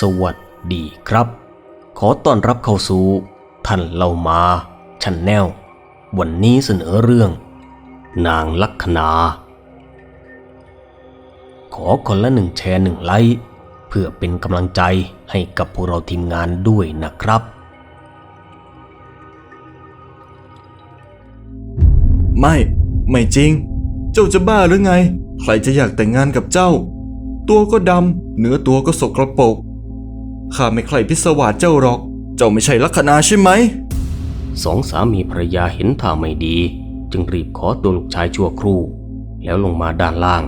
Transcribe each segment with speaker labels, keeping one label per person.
Speaker 1: สวัสดีครับ ขอต้อนรับเข้าสู่ท่านเล่ามาชันแนลวันนี้เสนอเรื่อง นางลัคนาขอคนละหนึ่งแชร์หนึ่งไลค์เพื่อเป็นกำลังใจให้กับพวกเราทีมงานด้วยนะครับ
Speaker 2: ไม่ ไม่จริง เจ้าจะบ้าหรือไง ใครจะอยากแต่งงานกับเจ้า ตัวก็ดำเนื้อตัวก็สกรปรก ข้าไม่ใครพิศวาสเจ้าหรอก เจ้าไม่ใช่ลัคนาใช่ไหม
Speaker 1: สองสามีภรรยาเห็นท่าไม่ดี จึงรีบขอตัวลูกชายชั่วครู่ แล้วลงมาด้านล่าง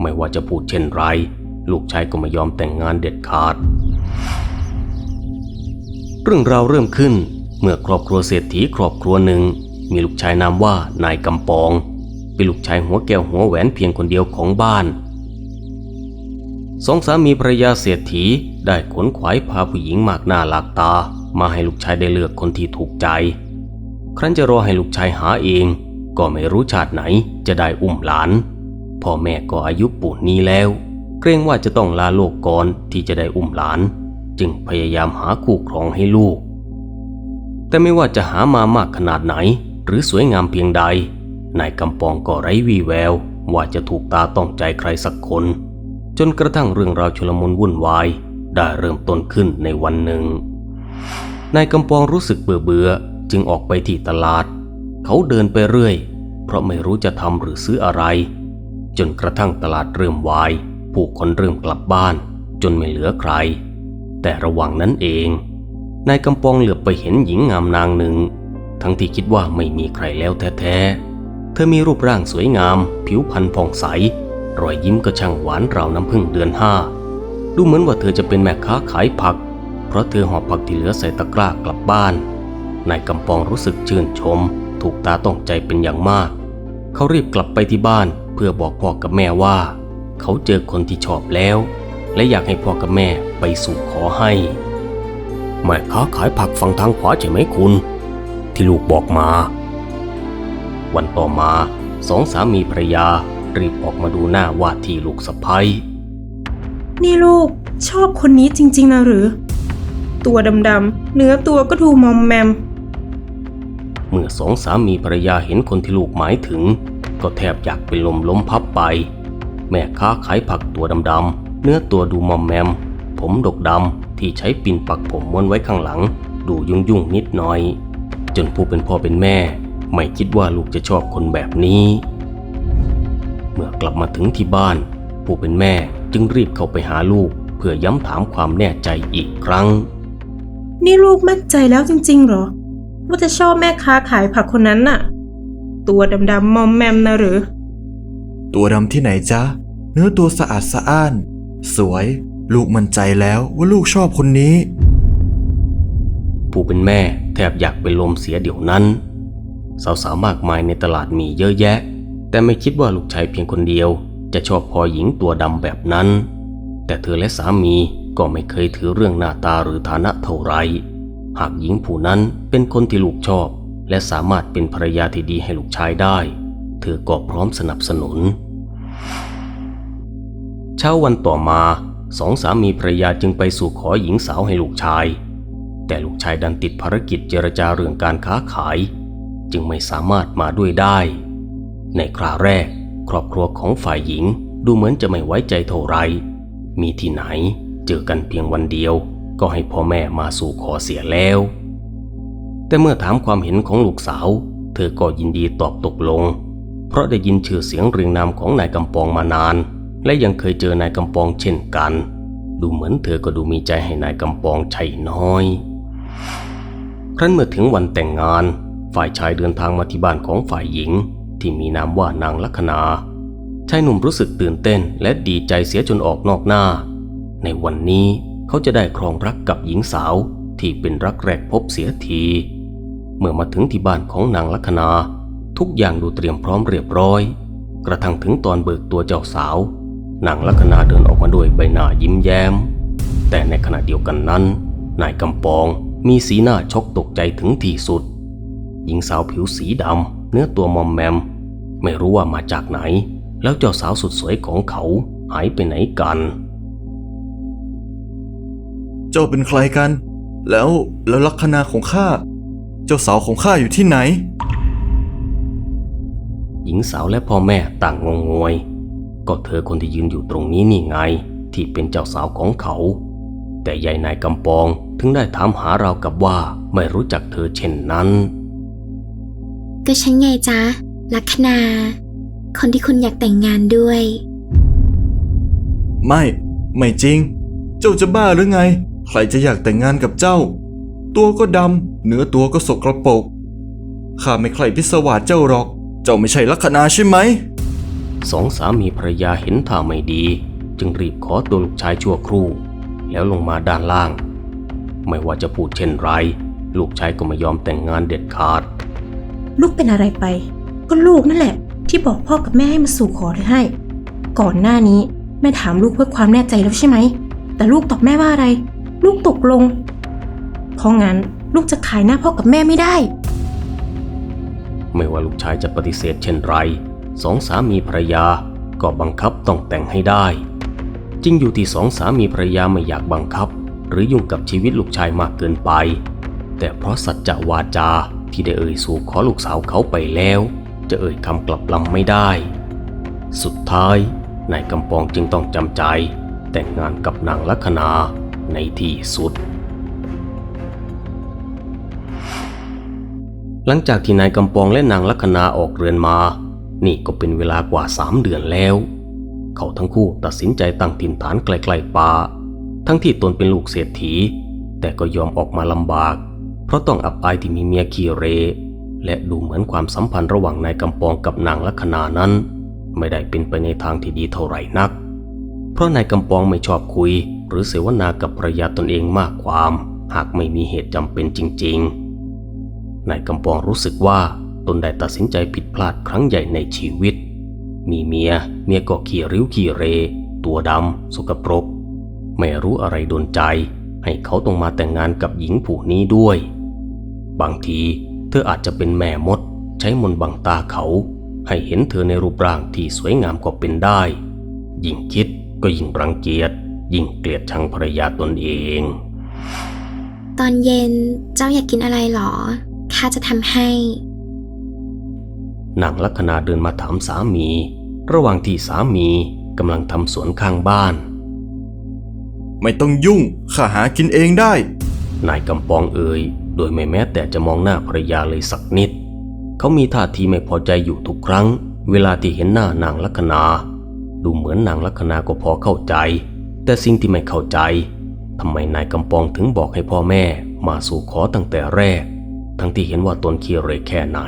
Speaker 1: ไม่ว่าจะพูดเช่นไร ลูกชายก็ไม่ยอมแต่งงานเด็ดขาด เรื่องราวเริ่มขึ้นเมื่อครอบครัวเศรษฐีครอบครัวหนึ่ง มีลูกชายนามว่านายกำปอง เป็นลูกชายหัวแก้วหัวแหวนเพียงคนเดียวของบ้าน สองสามีภรรยาเศรษฐีได้ขนขวายพาผู้หญิงมากหน้าหลากตา มาให้ลูกชายได้เลือกคนที่ถูกใจ ครั้นจะรอให้ลูกชายหาเอง ก็ไม่รู้ชาติไหนจะได้อุ้มหลาน พ่อแม่ก็อายุปูนนี้แล้ว เกรงว่าจะต้องลาโลกก่อนที่จะได้อุ้มหลาน จึงพยายามหาคู่ครองให้ลูก แต่ไม่ว่าจะหามามากขนาดไหน หรือสวยงามเพียงใดนายกำปองก็ไร้วี่แววว่าจะถูกตาต้องใจใครสักคน จนกระทั่งเรื่องราวชุลมุนวุ่นวายได้เริ่มต้นขึ้นในวันหนึ่ง นายกำปองรู้สึกเบื่อเบื่อจึงออกไปที่ตลาด เขาเดินไปเรื่อย เพราะไม่รู้จะทำหรือซื้ออะไร จนกระทั่งตลาดเริ่มวาย ผู้คนเริ่มกลับบ้าน จนไม่เหลือใคร แต่ระหว่างนั้นเอง นายกำปองเหลือบไปเห็นหญิงงามนางหนึ่ง ทั้งที่คิดว่าไม่มีใครแล้วแท้ๆ เธอมีรูปร่างสวยงาม ผิวพรรณผ่องใส รอยยิ้มก็ช่างหวานราวน้ำพึ่งเดือนห้า ดูเหมือนว่าเธอจะเป็นแม่ค้าขายผัก เพราะเธอหอบผักที่เหลือใส่ตะกร้ากลับบ้าน นายกำปองรู้สึกชื่นชม ถูกตาต้องใจเป็นอย่างมาก เขารีบกลับไปที่บ้านเพื่อบอกพ่อกับแม่ว่า เขาเจอคนที่ชอบแล้ว และอยากให้พ่อกับแม่ไปสู่ขอให้ แม่ค้าขายผักฝั่งทางขวาใช่ไหมคุณ ที่ลูกบอกมา วันต่อมาสองสามีภรรยา รีบออกมาดูหน้าว่าที่ลูกสะพ้ย
Speaker 3: นี่ลูกชอบคนนี้จริง ๆ นะหรือ ตัวดำๆเนื้อตัวก็ดูมอมแมม
Speaker 1: เมื่อสองสามีภรรยาเห็นคนที่ลูกหมายถึง ก็แทบอยากเป็นลมล้มพับไป แม่ค้าขายผักตัวดำๆเนื้อตัวดูมอมแมม ผมดกดำที่ใช้ปิ่นปักผมม้วนไว้ข้างหลัง ดูยุ่งยุ่งๆนิดหน่อย จนผู้เป็นพ่อเป็นแม่ ไม่คิดว่าลูกจะชอบคนแบบนี้ เมื่อกลับมาถึงที่บ้าน ผู้เป็นแม่จึงรีบเข้าไปหาลูก เพื่อย้ำถามความแน่ใจอีกครั้ง
Speaker 3: นี่ลูกมั่นใจแล้วจริงๆเหรอ ว่าจะชอบแม่ค้าขายผักคนนั้นน่ะ ตัวดำๆมอมแมมนะหรือ
Speaker 2: ตัวดำที่ไหนจ๊ะ เนื้อตัวสะอาดสะอ้าน สวย ลูกมั่นใจแล้วว่าลูกชอบคนนี้
Speaker 1: ผู้เป็นแม่แทบอยากเป็นลมเสียเดี๋ยวนั้น สาวๆมากมายในตลาดมีเยอะแยะ แต่ไม่คิดว่าลูกชายเพียงคนเดียว จะชอบพอหญิงตัวดำแบบนั้น แต่เธอและสามีก็ไม่เคยถือเรื่องหน้าตาหรือฐานะเท่าไรหากหญิงผู้นั้นเป็นคนที่ลูกชอบ และสามารถเป็นภรรยาที่ดีให้ลูกชายได้ เธอก็พร้อมสนับสนุน เช้าวันต่อมาสองสามีภรรยาจึงไปสู่ขอหญิงสาวให้ลูกชาย แต่ลูกชายดันติดภารกิจเจรจาเรื่องการค้าขาย จึงไม่สามารถมาด้วยได้ ในคราแรก ครอบครัวของฝ่ายหญิงดูเหมือนจะไม่ไว้ใจเท่าไร มีที่ไหนเจอกันเพียงวันเดียว ก็ให้พ่อแม่มาสู่ขอเสียแล้ว แต่เมื่อถามความเห็นของลูกสาว เธอก็ยินดีตอบตกลง เพราะได้ยินชื่อเสียงเรียงนามของนายกำปองมานาน และยังเคยเจอนายกำปองเช่นกัน ดูเหมือนเธอก็ดูมีใจให้นายกำปองใช่น้อย ครั้นเมื่อถึงวันแต่งงาน ฝ่ายชายเดินทางมาที่บ้านของฝ่ายหญิง ที่มีนามว่านางลัคนาชายหนุ่มรู้สึกตื่นเต้นและดีใจเสียจนออกนอกหน้า ในวันนี้เขาจะได้ครองรักกับหญิงสาวที่เป็นรักแรกพบเสียที เมื่อมาถึงที่บ้านของนางลัคนา ทุกอย่างดูเตรียมพร้อมเรียบร้อย กระทั่งถึงตอนเบิกตัวเจ้าสาว นางลัคนาเดินออกมาด้วยใบหน้ายิ้มแย้ม แต่ในขณะเดียวกันนั้น นายกำปองมีสีหน้าชกตกใจถึงที่สุด หญิงสาวผิวสีดำเนื้อตัวมอมแมม ไม่รู้ว่ามาจากไหน แล้วเจ้าสาวสุดสวยของเขาหายไปไหนกัน
Speaker 2: เจ้าเป็นใครกัน แล้วแล้วลัคนาของข้า เจ้าสาวของข้าอยู่ที่ไหน
Speaker 1: หญิงสาวและพ่อแม่ต่างงงงวย ก็เธอคนที่ยืนอยู่ตรงนี้นี่ไง ที่เป็นเจ้าสาวของเขา แต่ยายนายกำปองถึงได้ถามหาเราวกับว่าไม่รู้จักเธอเช่นนั้น
Speaker 4: ก็ฉันไงจ๊ะ ลัคนา คนที่คุณอยากแต่งงานด้วย
Speaker 2: ไม่ ไม่จริง เจ้าจะบ้าหรือไง ใครจะอยากแต่งงานกับเจ้า ตัวก็ดำเนื้อตัวก็สกรปรกข้าไม่ใครพิศวาสเจ้าหรอก เจ้าไม่ใช่ลัคนาใช่ไหม
Speaker 1: สองสามีภรรยาเห็นท่าไม่ดี จึงรีบขอตัวลูกชายชั่วครู่ แล้วลงมาด้านล่าง ไม่ว่าจะพูดเช่นไร ลูกชายก็ไม่ยอมแต่งงานเด็ดขาด
Speaker 3: ลูกเป็นอะไรไป ก็ลูกนั่นแหละ ที่บอกพ่อกับแม่ให้มาสู่ขอเธอให้ ก่อนหน้านี้แม่ถามลูกเพื่อความแน่ใจแล้วใช่ไหม แต่ลูกตอบแม่ว่าอะไร ลูกตกลง เพราะงั้นลูกจะขายหน้าพ่อกับแม่ไม่ได้
Speaker 1: ไม่ว่าลูกชายจะปฏิเสธเช่นไร สองสามีภรรยาก็บังคับต้องแต่งให้ได้ จริงอยู่ที่สองสามีภรรยาไม่อยากบังคับ หรือยุ่งกับชีวิตลูกชายมากเกินไป แต่เพราะสัจจะวาจาที่ได้เอ่ยสู่ขอลูกสาวเขาไปแล้ว จะเอ่ยคำกลับลำไม่ได้ สุดท้ายนายกำปองจึงต้องจำใจ แต่งงานกับนางลัคนาในที่สุด หลังจากที่นายกำปองและนางลัคนาออกเรือนมา นี่ก็เป็นเวลากว่าสามเดือนแล้ว เขาทั้งคู่ตัดสินใจตั้งถิ่นฐานไกลๆป่า ทั้งที่ตนเป็นลูกเศรษฐี แต่ก็ยอมออกมาลำบาก เพราะต้องอับอายที่มีเมียขี้เร และดูเหมือนความสัมพันธ์ระหว่างนายกำปองกับนางลัคนานั้น ไม่ได้เป็นไปในทางที่ดีเท่าไหร่นัก เพราะนายกำปองไม่ชอบคุย หรือเสวนากับภรรยาตนเองมากความ หากไม่มีเหตุจำเป็นจริง ๆ นายกำปองรู้สึกว่าตนได้ตัดสินใจผิดพลาดครั้งใหญ่ในชีวิต มีเมีย เมียก็ขี่ริ้วขี่เร ตัวดำสกปรก ไม่รู้อะไรโดนใจ ให้เขาต้องมาแต่งงานกับหญิงผู้นี้ด้วย บางที เธออาจจะเป็นแม่มด ใช้มนต์บังตาเขา ให้เห็นเธอในรูปร่างที่สวยงามก็เป็นได้ ยิ่งคิดก็ยิ่งรังเกียจยิ่งเกลียดชังภรรยาตนเอง
Speaker 4: ตอนเย็นเจ้าอยากกินอะไรหรอข้าจะทำให้
Speaker 1: นางลัคนาเดินมาถามสามี ระหว่างที่สามีกำลังทำสวนข้างบ้าน
Speaker 2: ไม่ต้องยุ่งข้าหากินเองได้
Speaker 1: นายกำปองเอ่ย โดยไม่แม้แต่จะมองหน้าภรรยาเลยสักนิด เขามีท่าทีไม่พอใจอยู่ทุกครั้ง เวลาที่เห็นหน้านางลัคนา ดูเหมือนนางลัคนาก็พอเข้าใจ แต่สิ่งที่ไม่เข้าใจทำไมนายกำปองถึงบอกให้พ่อแม่มาสู่ขอตั้งแต่แรก ทั้งที่เห็นว่าตนเคียเรแค่ไหน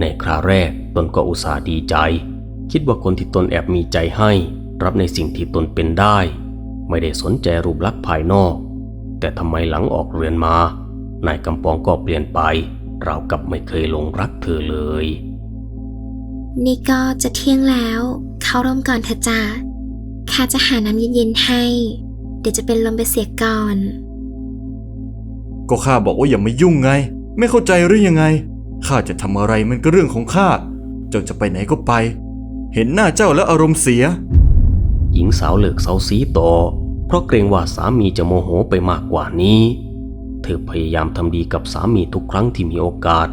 Speaker 1: ในคราแรกตนก็อุตส่าห์ดีใจ คิดว่าคนที่ตนแอบมีใจให้ รับในสิ่งที่ตนเป็นได้ ไม่ได้สนใจรูปลักษณ์ภายนอก แต่ทำไมหลังออกเรือนมา นายกำปองก็เปลี่ยนไป เราวกับไม่เคยหลงรักเธอเลย
Speaker 4: นี่ก็จะเที่ยงแล้ว เข้าร่มก่อนเถอะจ้าข้าจะหาน้ำเย็นๆให้ เดี๋ยวจะเป็นลมไปเสียก่อน
Speaker 2: ก็ข้าบอกว่าอย่ามายุ่งไง ไม่เข้าใจหรือยังไงข้าจะทำอะไรมันก็เรื่องของข้าเจ้าจะไปไหนก็ไป เห็นหน้าเจ้าแล้วอารมณ์เสีย
Speaker 1: หญิงสาวเลิกเซาซีต่อ เพราะเกรงว่าสามีจะโมโหไปมากกว่านี้ เธอพยายามทำดีกับสามีทุกครั้งที่มีโอกาส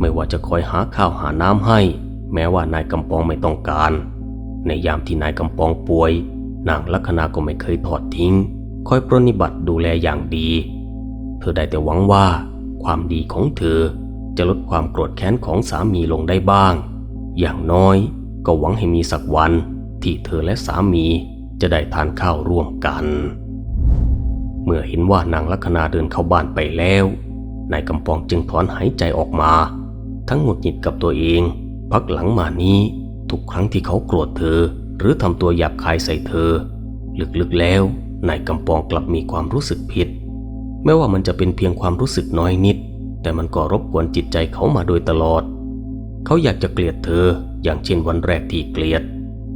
Speaker 1: ไม่ว่าจะคอยหาข้าวหาน้ำให้ แม้ว่านายกำปองไม่ต้องการ ในยามที่นายกำปองป่วย นางลัคนาก็ไม่เคยทอดทิ้ง คอยปรนนิบัติดูแลอย่างดี เธอได้แต่หวังว่า ความดีของเธอจะลดความโกรธแค้นของสามีลงได้บ้าง อย่างน้อยก็หวังให้มีสักวันที่เธอและสามีจะได้ทานข้าวร่วมกัน เมื่อเห็นว่านางลัคนาเดินเข้าบ้านไปแล้วนายกำปองจึงถอนหายใจออกมา ทั้งหงุดหงิดกับตัวเอง พักหลังมานี้ ทุกครั้งที่เขาโกรธเธอ หรือทำตัวหยาบคายใส่เธอ ลึกๆแล้วนายกำปองกลับมีความรู้สึกผิด แม้ว่ามันจะเป็นเพียงความรู้สึกน้อยนิด แต่มันก็รบกวนจิตใจเขามาโดยตลอด เขาอยากจะเกลียดเธอ อย่างเช่นวันแรกที่เกลียด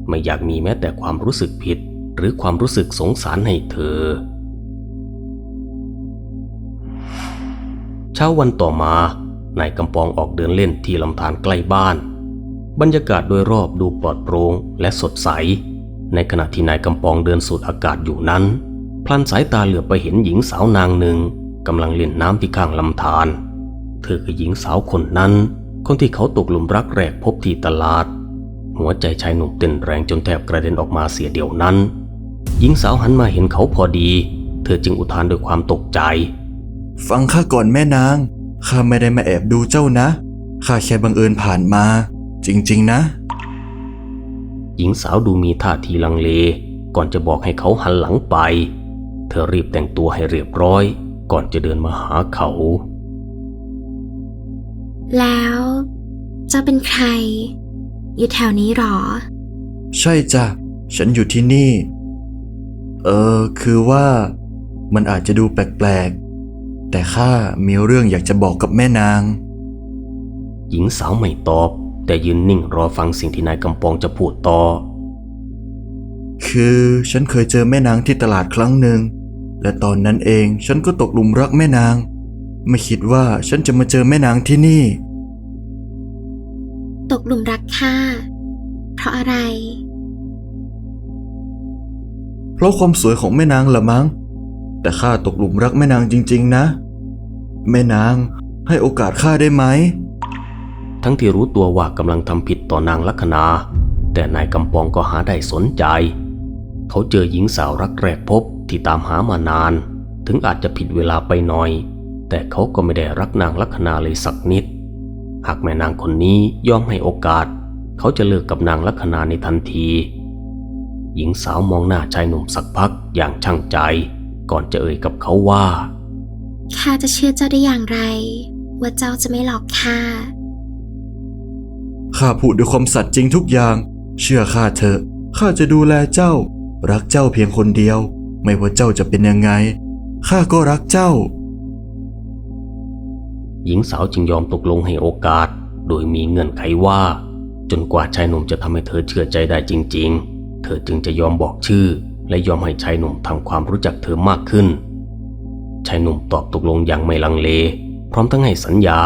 Speaker 1: ไม่อยากมีแม้แต่ความรู้สึกผิด หรือความรู้สึกสงสารให้เธอ ช้าวันต่อมานายกำปองออกเดินเล่นที่ลำธารใกล้บ้าน บรรยากาศโดยรอบดูปลอดโปร่งและสดใส ในขณะที่นายกำปองเดินสูดอากาศอยู่นั้น พลันสายตาเหลือบไปเห็นหญิงสาวนางหนึ่งกำลังเล่นน้ำที่ข้างลำธารเธอคือหญิงสาวคนนั้น คนที่เขาตกหลุมรักแรกพบที่ตลาด หัวใจชายหนุ่มเต้นแรงจนแทบกระเด็นออกมาเสียเดียวนั้น หญิงสาวหันมาเห็นเขาพอดี เธอจึงอุทานด้วยความตกใจ
Speaker 2: ฟังข้าก่อนแม่นาง ข้าไม่ได้มาแอบดูเจ้านะ ข้าแค่บังเอิญผ่านมา จริง ๆ นะ
Speaker 1: หญิงสาวดูมีท่าทีลังเล ก่อนจะบอกให้เขาหันหลังไป เธอรีบแต่งตัวให้เรียบร้อย ก่อนจะเดินมาหาเขา
Speaker 4: แล้วเจ้าเป็นใคร อยู่แถวนี้หรอ
Speaker 2: ใช่จ้ะ ฉันอยู่ที่นี่ เออ คือว่า มันอาจจะดูแปลกๆ แต่ข้ามีเรื่องอยากจะบอกกับแม่นาง
Speaker 1: หญิงสาวไม่ตอบ แต่ยืนนิ่งรอฟังสิ่งที่นายกำปองจะพูดต่อ
Speaker 2: คือฉันเคยเจอแม่นางที่ตลาดครั้งหนึ่ง และตอนนั้นเองฉันก็ตกหลุมรักแม่นาง ไม่คิดว่าฉันจะมาเจอแม่นางที่นี่
Speaker 4: ตกหลุมรักข้าเพราะอะไร
Speaker 2: เพราะความสวยของแม่นางละมั้ง แต่ข้าตกหลุมรักแม่นางจริง ๆ นะ แม่นางให้โอกาสข้าได้ไหม
Speaker 1: ทั้งที่รู้ตัวว่ากำลังทำผิดต่อนางลัคนา แต่นายกำปองก็หาได้สนใจ เขาเจอหญิงสาวรักแรกพบที่ตามหามานาน ถึงอาจจะผิดเวลาไปหน่อย แต่เขาก็ไม่ได้รักนางลัคนาเลยสักนิด หากแม่นางคนนี้ยอมให้โอกาส เขาจะเลิกกับนางลัคนาในทันที หญิงสาวมองหน้าชายหนุ่มสักพักอย่างช่างใจ ก่อนจะเอ่ยกับเขาว่า
Speaker 4: ข้าจะเชื่อเจ้าได้อย่างไร ว่าเจ้าจะไม่หลอกข้า
Speaker 2: ข้าพูดด้วยความสัตย์จริงทุกอย่าง เชื่อข้าเถอะ ข้าจะดูแลเจ้า รักเจ้าเพียงคนเดียว ไม่ว่าเจ้าจะเป็นยังไง ข้าก็รักเจ้า
Speaker 1: หญิงสาวจึงยอมตกลงให้โอกาส โดยมีเงื่อนไขว่า จนกว่าชายหนุ่มจะทำให้เธอเชื่อใจได้จริง ๆ เธอจึงจะยอมบอกชื่อ และยอมให้ชายหนุ่มทำความรู้จักเธอมากขึ้น ชายหนุ่มตอบตกลงอย่างไม่ลังเล พร้อมทั้งให้สัญญา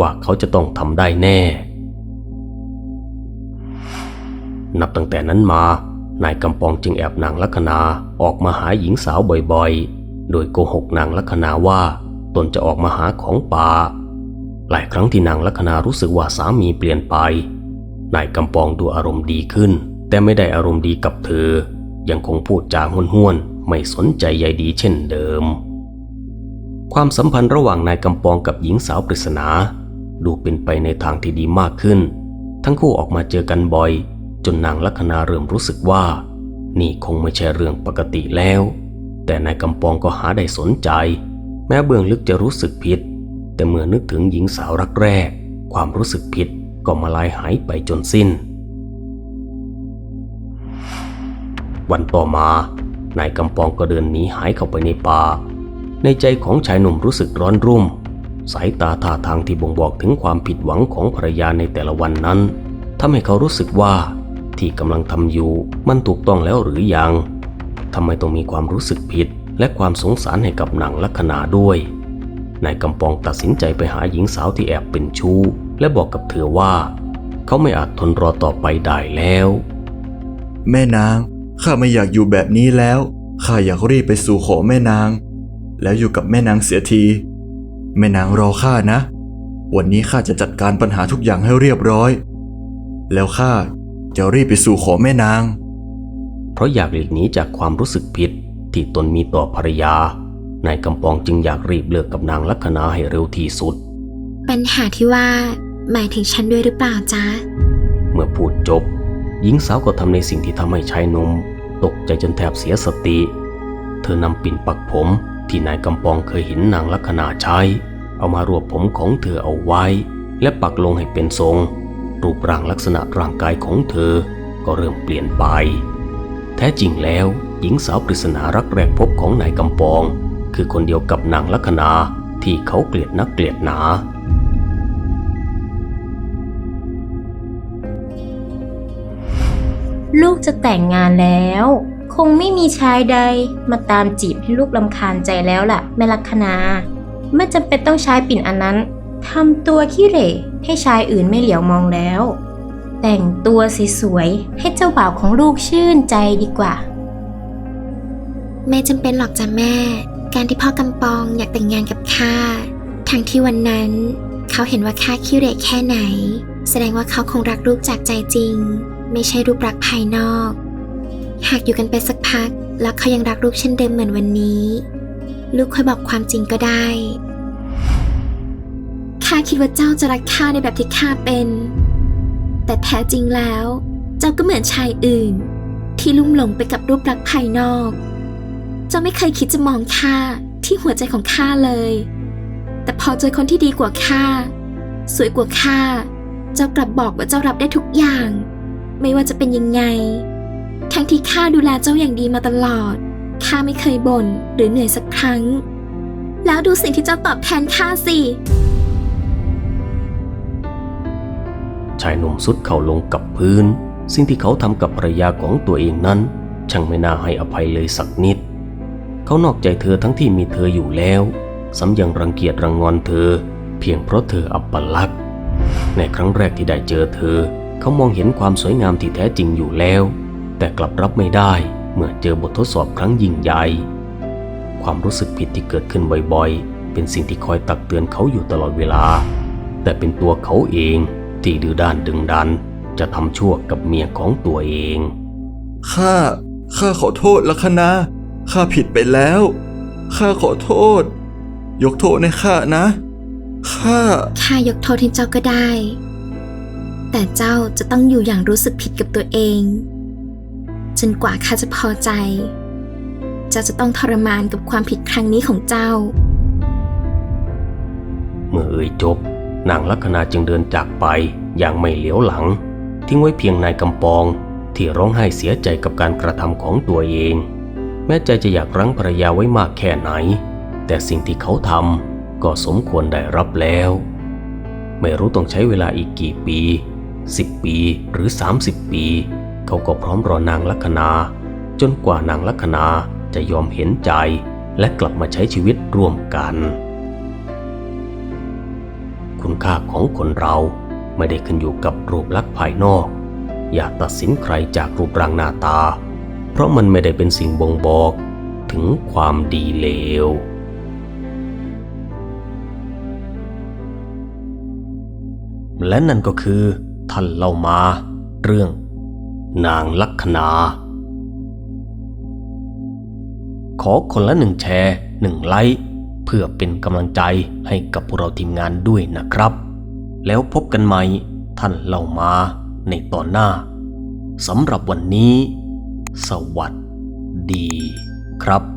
Speaker 1: ว่าเขาจะต้องทำได้แน่ นับตั้งแต่นั้นมานายกำปองจึงแอบนางลัคนาออกมาหาหญิงสาวบ่อยๆ โดยโกหกนางลัคนาว่าตนจะออกมาหาของป่า หลายครั้งที่นางลัคนารู้สึกว่าสามีเปลี่ยนไป นายกำปองดูอารมณ์ดีขึ้น แต่ไม่ได้อารมณ์ดีกับเธอ ยังคงพูดจาห้วนๆไม่สนใจใยดีเช่นเดิม ความสัมพันธ์ระหว่างนายกำปองกับหญิงสาวปริศนา ดูเป็นไปในทางที่ดีมากขึ้น ทั้งคู่ออกมาเจอกันบ่อย จนนางลัคนาเริ่มรู้สึกว่า นี่คงไม่ใช่เรื่องปกติแล้ว แต่นายกำปองก็หาได้สนใจ แม้เบื้องลึกจะรู้สึกผิด แต่เมื่อนึกถึงหญิงสาวรักแรก ความรู้สึกผิดก็มาลายหายไปจนสิ้น วันต่อมา นายกำปองก็เดินหนีหายเข้าไปในป่า ในใจของชายหนุ่มรู้สึกร้อนรุ่ม สายตาท่าทางที่บ่งบอกถึงความผิดหวังของภรรยาในแต่ละวันนั้นทำให้เขารู้สึกว่า ที่กำลังทำอยู่มันถูกต้องแล้วหรือยังทำไมต้องมีความรู้สึกผิด และความสงสารให้กับนางลัคนาด้วยนายกำปองตัดสินใจไปหาหญิงสาวที่แอบเป็นชู้ และบอกกับเธอว่า เขาไม่อาจทนรอต่อไปได้แล้ว
Speaker 2: แม่นาง ข้าไม่อยากอยู่แบบนี้แล้ว ข้าอยากรีบไปสู่ขอแม่นาง แล้วอยู่กับแม่นางเสียที แม่นางรอข้านะ วันนี้ข้าจะจัดการปัญหาทุกอย่างให้เรียบร้อย แล้วข้าจะรีบไปสู่ขอแม่นาง
Speaker 1: เพราะอยากหลีกหนีจากความรู้สึกผิดที่ตนมีต่อภรรยานายกำปองจึงอยากรีบเลิกกับนางลัคนาให้เร็วที่สุด
Speaker 4: ปัญหาที่ว่าหมายถึงฉันด้วยหรือเปล่าจ๊ะ
Speaker 1: เมื่อพูดจบ หญิงสาวก็ทำในสิ่งที่ทำให้ชายหนุ่มตกใจจนแทบเสียสติ เธอนำปิ่นปักผมที่นายกำปองเคยเห็นนางลัคนาใช้ เอามารวบผมของเธอเอาไว้ และปักลงให้เป็นทรง รูปร่างลักษณะร่างกายของเธอก็เริ่มเปลี่ยนไป แท้จริงแล้วหญิงสาวปริศนารักแรกพบของนายกำปอง คือคนเดียวกับนางลัคนาที่เขาเกลียดนักเกลียดหนา
Speaker 3: ลูกจะแต่งงานแล้ว คงไม่มีชายใดมาตามจีบให้ลูกลำคาญใจแล้วล่ะแม่ลัคนาไม่จำเป็นต้องใช้ปิ่นอันนั้นทำตัวขี้เหร่ให้ชายอื่นไม่เหลียวมองแล้ว แต่งตัวสวยๆให้เจ้าบ่าวของลูกชื่นใจดีกว่า
Speaker 4: ไม่จำเป็นหรอกจ้ะแม่ การที่พ่อกำปองอยากแต่งงานกับข้าทั้งที่วันนั้น เขาเห็นว่าข้าขี้เหร่แค่ไหน แสดงว่าเขาคงรักลูกจากใจจริง ไม่ใช่รูปรักภายนอก หากอยู่กันไปสักพัก แล้วเขายังรักลูกเช่นเดิมเหมือนวันนี้ ลูกค่อยบอกความจริงก็ได้ข้าคิดว่าเจ้าจะรักข้าในแบบที่ข้าเป็น แต่แท้จริงแล้ว เจ้าก็เหมือนชายอื่น ที่ลุ่มหลงไปกับรูปลักษณ์ภายนอก เจ้าไม่เคยคิดจะมองข้าที่หัวใจของข้าเลย แต่พอเจอคนที่ดีกว่าข้าสวยกว่าข้า เจ้ากลับบอกว่าเจ้ารับได้ทุกอย่าง ไม่ว่าจะเป็นยังไง ทั้งที่ข้าดูแลเจ้าอย่างดีมาตลอด ข้าไม่เคยบ่นหรือเหนื่อยสักครั้ง แล้วดูสิ่งที่เจ้าตอบแทนข้าสิ
Speaker 1: ชายหนุ่มสุดเข่าลงกับพื้น สิ่งที่เขาทำกับภรรยาของตัวเองนั้น ช่างไม่น่าให้อภัยเลยสักนิด เขานอกใจเธอทั้งที่มีเธออยู่แล้วซ้ำยังรังเกียจรังงอนเธอ เพียงเพราะเธออับปลักษณ์ในครั้งแรกที่ได้เจอเธอ เขามองเห็นความสวยงามที่แท้จริงอยู่แล้ว แต่กลับรับไม่ได้เมื่อเจอบททดสอบครั้งยิ่งใหญ่ ความรู้สึกผิดที่เกิดขึ้นบ่อยๆ เป็นสิ่งที่คอยตักเตือนเขาอยู่ตลอดเวลา แต่เป็นตัวเขาเองที่ดื้อด้านดึงดัน จะทำชั่วกับเมียของตัวเอง
Speaker 2: ข้า ข้าขอโทษลัคนาข้าผิดไปแล้ว ข้าขอโทษ ยกโทษให้ข้านะ ข้า
Speaker 4: ข้ายกโทษให้เจ้าก็ได้ แต่เจ้าจะต้องอยู่อย่างรู้สึกผิดกับตัวเอง จนกว่าข้าจะพอใจ เจ้าจะต้องทรมานกับความผิดครั้งนี้ของเจ้า
Speaker 1: เมื่อเอ่ยจบนางลัคนาจึงเดินจากไปอย่างไม่เหลียวหลัง ทิ้งไว้เพียงนายกำปอง ที่ร้องไห้เสียใจกับการกระทำของตัวเอง แม้ใจจะอยากรั้งภรรยาไว้มากแค่ไหน แต่สิ่งที่เขาทำก็สมควรได้รับแล้ว ไม่รู้ต้องใช้เวลาอีกกี่ปี 10 ปีหรือ 30 ปี เขาก็พร้อมรอนางลัคนา จนกว่านางลัคนาจะยอมเห็นใจ และกลับมาใช้ชีวิตร่วมกัน คุณค่าของคนเราไม่ได้ขึ้นอยู่กับรูปลักษณ์ภายนอก อย่าตัดสินใครจากรูปร่างหน้าตา เพราะมันไม่ได้เป็นสิ่งบ่งบอกถึงความดีเลวและนั่นก็คือ ท่านเล่ามา เรื่อง นางลัคนา ขอคนละหนึ่งแชร์หนึ่งไลค์เพื่อเป็นกำลังใจให้กับพวกเราทีมงานด้วยนะครับ แล้วพบกันใหม่ท่านเล่ามาในตอนหน้าสำหรับวันนี้ สวัสดีครับ